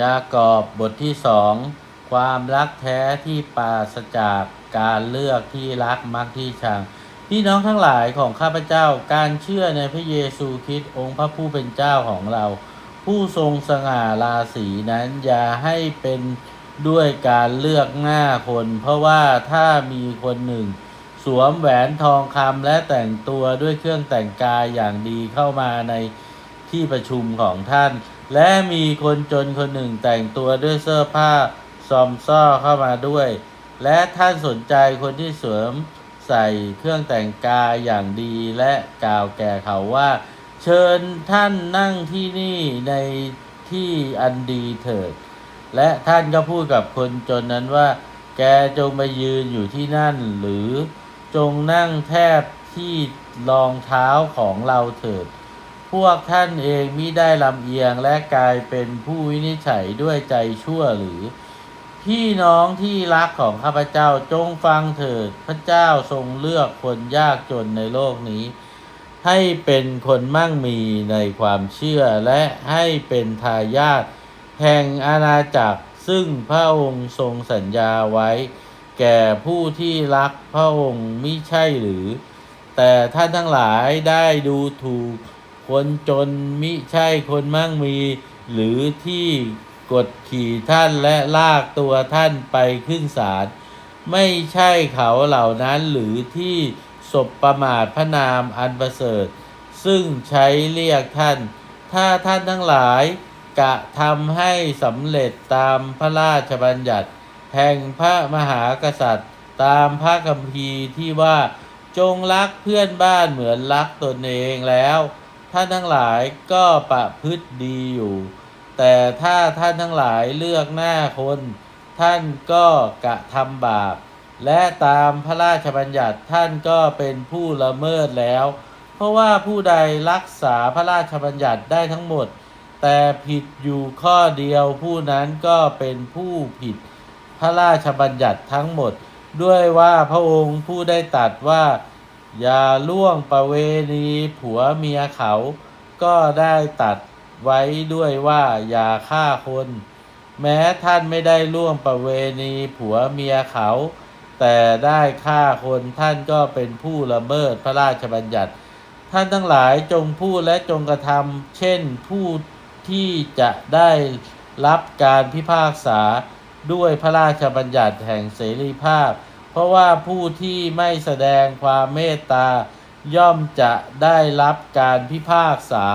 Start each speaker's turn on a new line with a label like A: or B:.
A: ยากอบบทที่สองความรักแท้ที่ปราศจากการเลือกที่รักมักที่ชังพี่น้องทั้งหลายของข้าพเจ้าการเชื่อในพระเยซูคริสต์องค์พระผู้เป็นเจ้าของเรา ผู้ทรงสง่าราศีนั้นอย่าให้เป็นด้วยการเลือกหน้าคน เพราะว่าถ้ามีคนหนึ่ง สวมแหวนทองคำและแต่งตัวด้วยเครื่องแต่งกายอย่างดีเข้ามาในที่ประชุมของท่าน และมีคนจนคนหนึ่งแต่งตัวด้วยเสื้อผ้าซอมซ่อเข้ามาด้วย และท่านสนใจคนที่สวมใส่เครื่องแต่งกายอย่างดีและกล่าวแก่เขาว่า เชิญท่านนั่งที่นี่ในที่อันดีเถิด และท่านก็พูดกับคนจนนั้นว่า แกจงไปยืนอยู่ที่นั่น หรือจงนั่งแทบที่รองเท้าของเราเถิด พวกท่านเองมิได้ลำเอียงและกลายเป็นผู้วินิจฉัยด้วยใจชั่วหรือ พี่น้องที่รักของข้าพเจ้าจงฟังเถิดพระเจ้าทรงเลือกคนยากจนในโลกนี้ ให้เป็นคนมั่งมีในความเชื่อและให้เป็นทายาทแห่งอาณาจักรซึ่งพระองค์ทรงสัญญาไว้ แก่ผู้ที่รักพระองค์มิใช่หรือ แต่ท่านทั้งหลายได้ดูถูก คนจนมิใช่คนมั่งมี หรือที่กดขี่ท่านและลากตัวท่านไปขึ้นศาลไม่ใช่เขาเหล่านั้นหรือที่สบประมาทพระนามอันประเสริฐ ซึ่งใช้เรียกท่าน ถ้าท่านทั้งหลายกะทำให้สำเร็จตามพระราชบัญญัติ แห่งพระมหากษัตริย์ ตามพระคัมภีร์ที่ว่าจงรักเพื่อนบ้านเหมือนรักตนเองแล้ว ท่านทั้งหลายก็ประพฤติดีอยู่ แต่ถ้าท่านทั้งหลายเลือกหน้าคน ท่านก็กระทำบาป และตามพระราชบัญญัติท่านก็เป็นผู้ละเมิดแล้ว เพราะว่าผู้ใดรักษาพระราชบัญญัติได้ทั้งหมด แต่ผิดอยู่ข้อเดียวผู้นั้นก็เป็นผู้ผิดพระราชบัญญัติทั้งหมด ด้วยว่าพระองค์ผู้ได้ตัดว่า อย่าล่วงประเวณีผัวเมียเขา ก็ได้ตัดไว้ด้วยว่าอย่าฆ่าคน แม้ท่านไม่ได้ล่วงประเวณีผัวเมียเขา แต่ได้ฆ่าคนท่านก็เป็นผู้ละเมิดพระราชบัญญัติ ท่านทั้งหลายจงพูดและจงกระทำเช่นผู้ที่จะได้รับการพิพากษาด้วยพระราชบัญญัติแห่งเสรีภาพ เพราะว่าผู้ที่ไม่แสดงความเมตตาย่อมจะได้รับการพิพากษา